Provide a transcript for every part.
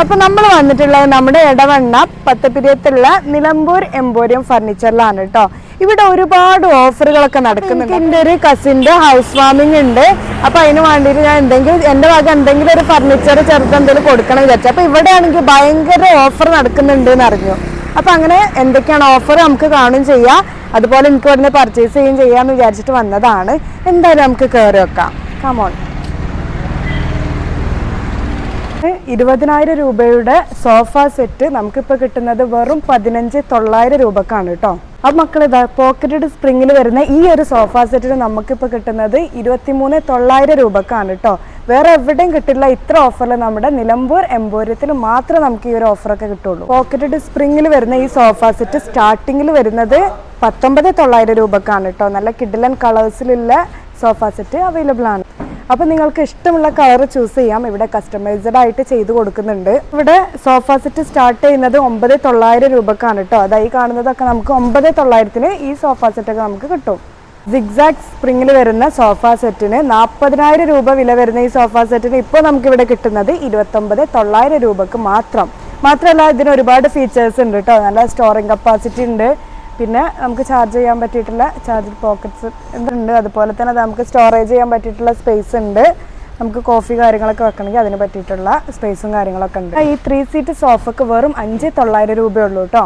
അപ്പൊ നമ്മൾ വന്നിട്ടുള്ളത് നമ്മുടെ ഇടവണ്ണ പത്തപ്പിരിയത്തുള്ള നിലമ്പൂർ എംപോരിയം ഫർണിച്ചറിലാണ് കേട്ടോ ഇവിടെ ഒരുപാട് ഓഫറുകളൊക്കെ നടക്കുന്നുണ്ട്. എന്റെ ഒരു കസിന്റെ ഹൗസ് വാമിംഗ് ഉണ്ട്. അപ്പോൾ അതിന് വേണ്ടിയിട്ട് ഞാൻ എന്തെങ്കിലും എന്റെ ഭാഗം എന്തെങ്കിലും ഒരു ഫർണിച്ചർ ചെറുത് എന്തെങ്കിലും കൊടുക്കണം വിചാരിച്ചു. അപ്പൊ ഇവിടെ ആണെങ്കിൽ ഭയങ്കര ഓഫർ നടക്കുന്നുണ്ട് എന്ന് അറിഞ്ഞു. അപ്പൊ അങ്ങനെ എന്തൊക്കെയാണ് ഓഫർ നമുക്ക് കാണുകയും ചെയ്യാം. അതുപോലെ എനിക്ക് ഇവിടുന്ന് പർച്ചേസ് ചെയ്യുകയും ചെയ്യാന്ന് വിചാരിച്ചിട്ട് വന്നതാണ്. എന്തായാലും നമുക്ക് കയറി വെക്കാം കമോൺ ഇരുപതിനായിരം രൂപയുടെ സോഫ സെറ്റ് നമുക്കിപ്പോൾ കിട്ടുന്നത് വെറും പതിനഞ്ച് തൊള്ളായിരം രൂപക്കാണ് കേട്ടോ. അപ്പൊ മക്കൾ ഇതാ പോക്കറ്റഡ് സ്പ്രിങ്ങിൽ വരുന്ന ഈ ഒരു സോഫ സെറ്റിന് നമുക്കിപ്പോൾ കിട്ടുന്നത് ഇരുപത്തിമൂന്ന് തൊള്ളായിരം രൂപക്കാണ് കേട്ടോ. വേറെ എവിടെയും കിട്ടില്ല ഇത്ര ഓഫറിൽ നമ്മുടെ നിലമ്പൂർ എംപോരിയത്തിൽ മാത്രമേ നമുക്ക് ഈ ഒരു ഓഫറൊക്കെ കിട്ടുള്ളൂ. പോക്കറ്റഡ് സ്പ്രിങ്ങിൽ വരുന്ന ഈ സോഫ സെറ്റ് സ്റ്റാർട്ടിങ്ങിൽ വരുന്നത് പത്തൊമ്പത് തൊള്ളായിരം രൂപക്കാണ് കേട്ടോ. നല്ല കിഡിലൻ കളേഴ്സിലുള്ള സോഫ സെറ്റ് അവൈലബിൾ ആണ്. അപ്പോൾ നിങ്ങൾക്ക് ഇഷ്ടമുള്ള കളർ ചൂസ് ചെയ്യാം. ഇവിടെ കസ്റ്റമൈസ്ഡ് ആയിട്ട് ചെയ്ത് കൊടുക്കുന്നുണ്ട്. ഇവിടെ സോഫ സെറ്റ് സ്റ്റാർട്ട് ചെയ്യുന്നത് ഒമ്പത് തൊള്ളായിരം രൂപക്കാണ് കേട്ടോ അതായി കാണുന്നതൊക്കെ നമുക്ക് ഒമ്പത് തൊള്ളായിരത്തിന് ഈ സോഫ സെറ്റൊക്കെ നമുക്ക് കിട്ടും. സിഗ്സാഗ് സ്പ്രിങ്ങിൽ വരുന്ന സോഫ സെറ്റിന് നാൽപ്പതിനായിരം രൂപ വില വരുന്ന ഈ സോഫ സെറ്റിന് ഇപ്പോൾ നമുക്ക് ഇവിടെ കിട്ടുന്നത് ഇരുപത്തൊമ്പത് തൊള്ളായിരം രൂപക്ക് മാത്രം. മാത്രമല്ല ഇതിന് ഒരുപാട് ഫീച്ചേഴ്സ് ഉണ്ട് കേട്ടോ നല്ല സ്റ്റോറിങ് കപ്പാസിറ്റി ഉണ്ട്. പിന്നെ നമുക്ക് ചാർജ് ചെയ്യാൻ പറ്റിയിട്ടുള്ള ചാർജർ പോക്കറ്റ്സ് ഉണ്ട്. അതുപോലെ തന്നെ നമുക്ക് സ്റ്റോറേജ് ചെയ്യാൻ പറ്റിയിട്ടുള്ള സ്പേസ് ഉണ്ട്. നമുക്ക് കോഫി കാര്യങ്ങളൊക്കെ വെക്കണമെങ്കിൽ അതിന് പറ്റിയിട്ടുള്ള സ്പേസും കാര്യങ്ങളൊക്കെ ഉണ്ട്. ഈ ത്രീ സീറ്റ് സോഫക്ക് വെറും അഞ്ച് തൊള്ളായിരം രൂപയുള്ളൂ കേട്ടോ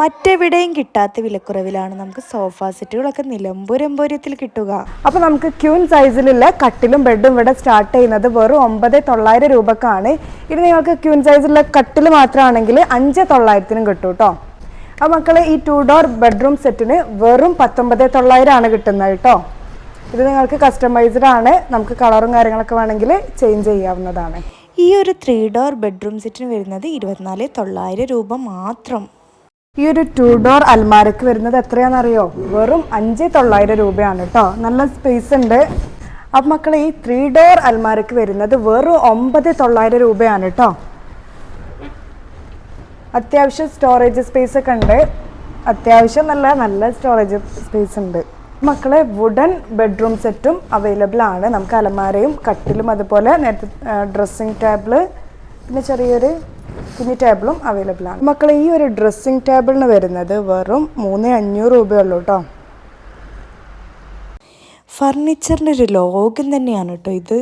മറ്റെവിടെയും കിട്ടാത്ത വിലക്കുറവിലാണ് നമുക്ക് സോഫ സെറ്റുകളൊക്കെ നിലമ്പൂരമ്പൂരത്തിൽ കിട്ടുക. അപ്പോൾ നമുക്ക് ക്യൂൻ സൈസിലുള്ള കട്ടിലും ബെഡും ഇവിടെ സ്റ്റാർട്ട് ചെയ്യുന്നത് വെറും ഒമ്പത് തൊള്ളായിരം രൂപക്കാണ്. ഇത് നിങ്ങൾക്ക് ക്യൂൻ സൈസിലുള്ള കട്ടിൽ മാത്രമാണെങ്കിൽ അഞ്ച് തൊള്ളായിരത്തിനും കിട്ടും കേട്ടോ അപ്പോൾ മക്കളെ ഈ ടു ഡോർ ബെഡ്റൂം സെറ്റിന് വെറും പത്തൊമ്പത് തൊള്ളായിരം ആണ് കിട്ടുന്നത് കേട്ടോ. ഇത് നിങ്ങൾക്ക് കസ്റ്റമൈസ്ഡ് ആണ്. നമുക്ക് കളറും കാര്യങ്ങളൊക്കെ വേണമെങ്കിൽ ചേഞ്ച് ചെയ്യാവുന്നതാണ്. ഈ ഒരു ത്രീ ഡോർ ബെഡ്റൂം സെറ്റിന് വരുന്നത് ഇരുപത്തിനാല് തൊള്ളായിരം രൂപ മാത്രം. ഈ ഒരു ടു ഡോർ അൽമാരക്ക് വരുന്നത് എത്രയാണെന്നറിയോ? വെറും അഞ്ച് തൊള്ളായിരം രൂപയാണ് കേട്ടോ. നല്ല സ്പേസ് ഉണ്ട്. അപ്പം മക്കളെ ഈ ത്രീ ഡോർ അൽമാരക്ക് വരുന്നത് വെറും ഒമ്പത് തൊള്ളായിരം രൂപയാണ് കേട്ടോ. അത്യാവശ്യം സ്റ്റോറേജ് സ്പേസ് ഒക്കെ ഉണ്ട്. അത്യാവശ്യം നല്ല നല്ല സ്റ്റോറേജ് സ്പേസ് ഉണ്ട്. മക്കളെ വുഡൻ ബെഡ്റൂം സെറ്റും അവൈലബിൾ ആണ്. നമുക്ക് അലമാരയും കട്ടിലും അതുപോലെ നേരത്തെ ഡ്രസ്സിങ് ടേബിൾ പിന്നെ ചെറിയൊരു കുഞ്ഞി ടേബിളും അവൈലബിൾ ആണ്. മക്കളെ ഈ ഒരു ഡ്രസ്സിങ് ടേബിളിന് വരുന്നത് വെറും മൂന്ന് അഞ്ഞൂറ് രൂപയുള്ളൂ കേട്ടോ ഫർണിച്ചറിന്റെ ഒരു ലോകം തന്നെയാണ് കേട്ടോ ഇത്.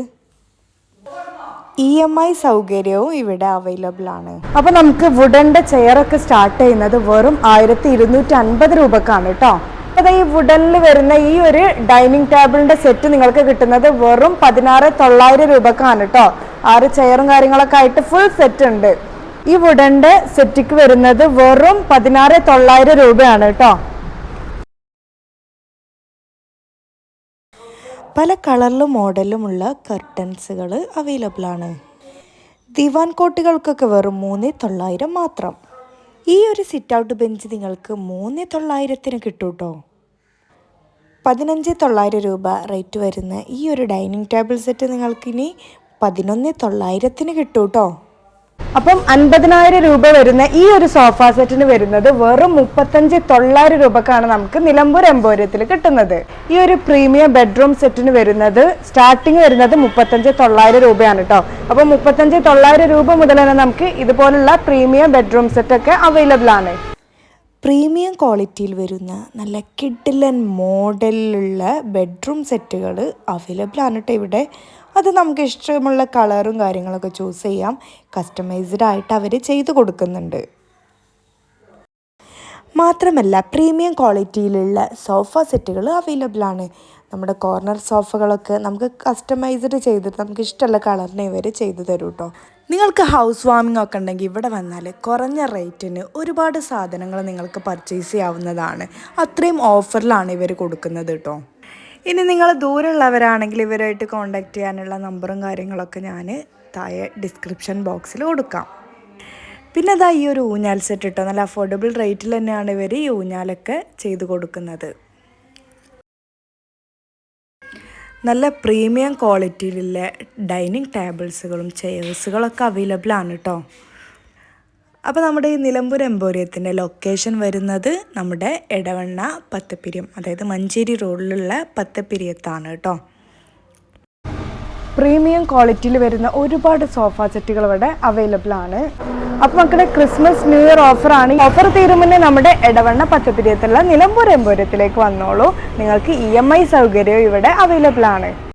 ഇ എം ഐ സൗകര്യവും ഇവിടെ അവൈലബിൾ ആണ്. അപ്പൊ നമുക്ക് വുഡന്റെ ചെയറൊക്കെ സ്റ്റാർട്ട് ചെയ്യുന്നത് വെറും ആയിരത്തി ഇരുന്നൂറ്റി അൻപത് രൂപക്കാണ് കേട്ടോ അപ്പൊ ഈ വുഡനിൽ വരുന്ന ഈ ഒരു ഡൈനിങ് ടേബിളിന്റെ സെറ്റ് നിങ്ങൾക്ക് കിട്ടുന്നത് വെറും പതിനാറ് തൊള്ളായിരം രൂപക്കാണ് കേട്ടോ ആറ് ചെയറും കാര്യങ്ങളൊക്കെ ആയിട്ട് ഫുൾ സെറ്റ് ഉണ്ട്. ഈ വുഡന്റെ സെറ്റിക്ക് വരുന്നത് വെറും പതിനാറ് തൊള്ളായിരം രൂപയാണ് കേട്ടോ പല കളറിലും മോഡലുമുള്ള കർട്ടൻസുകൾ അവൈലബിൾ ആണ് ദിവാൻ കോട്ടുകൾക്കൊക്കെ വെറും മൂന്ന് തൊള്ളായിരം മാത്രം. ഈ ഒരു സിറ്റ് ഔട്ട് ബെഞ്ച് നിങ്ങൾക്ക് മൂന്ന് തൊള്ളായിരത്തിന് കിട്ടും കേട്ടോ പതിനഞ്ച് തൊള്ളായിരം രൂപ റേറ്റ് വരുന്ന ഈ ഒരു ഡൈനിങ് ടേബിൾ സെറ്റ് നിങ്ങൾക്കിനി പതിനൊന്ന് തൊള്ളായിരത്തിന് കിട്ടും കേട്ടോ അപ്പം അൻപതിനായിരം രൂപ വരുന്ന ഈ ഒരു സോഫ സെറ്റിന് വരുന്നത് വെറും മുപ്പത്തഞ്ച് തൊള്ളായിരം രൂപക്കാണ് നമുക്ക് നിലമ്പൂർ എംപോരിയത്തിൽ കിട്ടുന്നത്. ഈ ഒരു പ്രീമിയം ബെഡ്റൂം സെറ്റിന് വരുന്നത് സ്റ്റാർട്ടിങ് വരുന്നത് മുപ്പത്തഞ്ച് തൊള്ളായിരം രൂപയാണ് കേട്ടോ അപ്പോൾ മുപ്പത്തഞ്ച് തൊള്ളായിരം രൂപ മുതൽ തന്നെ നമുക്ക് ഇതുപോലുള്ള പ്രീമിയം ബെഡ്റൂം സെറ്റ് ഒക്കെ അവൈലബിൾ ആണ്. പ്രീമിയം ക്വാളിറ്റിയിൽ വരുന്ന നല്ല കിഡിലൻ മോഡലിലുള്ള ബെഡ്റൂം സെറ്റുകൾ അവൈലബിൾ ആണ് കേട്ടോ ഇവിടെ. അത് നമുക്ക് ഇഷ്ടമുള്ള കളറും കാര്യങ്ങളൊക്കെ ചൂസ് ചെയ്യാം. കസ്റ്റമൈസ്ഡ് ആയിട്ട് അവർ ചെയ്ത് കൊടുക്കുന്നുണ്ട്. മാത്രമല്ല പ്രീമിയം ക്വാളിറ്റിയിലുള്ള സോഫ സെറ്റുകൾ അവൈലബിൾ ആണ്. നമ്മുടെ കോർണർ സോഫകളൊക്കെ നമുക്ക് കസ്റ്റമൈസ്ഡ് ചെയ്തിട്ട് നമുക്ക് ഇഷ്ടമുള്ള കളറിനെ ഇവർ ചെയ്തു തരും കേട്ടോ നിങ്ങൾക്ക് ഹൗസ് വാമിംഗ് ഒക്കെ ഉണ്ടെങ്കിൽ ഇവിടെ വന്നാൽ കുറഞ്ഞ റേറ്റിന് ഒരുപാട് സാധനങ്ങൾ നിങ്ങൾക്ക് പർച്ചേസ് ചെയ്യാവുന്നതാണ്. അത്രയും ഓഫറിലാണ് ഇവർ കൊടുക്കുന്നത് കേട്ടോ ഇനി നിങ്ങൾ ദൂരമുള്ളവരാണെങ്കിൽ ഇവരുമായിട്ട് കോൺടാക്റ്റ് ചെയ്യാനുള്ള നമ്പറും കാര്യങ്ങളൊക്കെ ഞാൻ താഴെ ഡിസ്ക്രിപ്ഷൻ ബോക്സിൽ കൊടുക്കാം. പിന്നെ അതാ ഈ ഒരു ഊഞ്ഞാൽ സെറ്റ് ഇട്ടോ നല്ല അഫോർഡബിൾ റേറ്റിൽ തന്നെയാണ് ഇവർ ഈ ഊഞ്ഞാലൊക്കെ ചെയ്ത് കൊടുക്കുന്നത്. നല്ല പ്രീമിയം ക്വാളിറ്റിയിലുള്ള ഡൈനിങ് ടേബിൾസുകളും ചെയേഴ്സുകളൊക്കെ അവൈലബിൾ ആണ് കേട്ടോ അപ്പോൾ നമ്മുടെ ഈ നിലമ്പൂർ എംപോറിയത്തിന്റെ ലൊക്കേഷൻ വരുന്നത് നമ്മുടെ എടവണ്ണ പത്തപ്പിരിയം അതായത് മഞ്ചേരി റോഡിലുള്ള പത്തപ്പിരിയത്താണ് കേട്ടോ. പ്രീമിയം ക്വാളിറ്റിയിൽ വരുന്ന ഒരുപാട് സോഫ സെറ്റുകൾ ഇവിടെ അവൈലബിൾ ആണ്. അപ്പോൾ മക്കളെ ക്രിസ്മസ് ന്യൂ ഇയർ ഓഫർ ആണ്. ഓഫർ തീരുമുന്നേ നമ്മുടെ ഇടവണ്ണ പച്ചപ്പിരിയത്തുള്ള നിലമ്പൂർ എമ്പൂരത്തിലേക്ക് വന്നോളൂ. നിങ്ങൾക്ക് ഇ എം ഐ സൗകര്യവും ഇവിടെ അവൈലബിൾ ആണ്.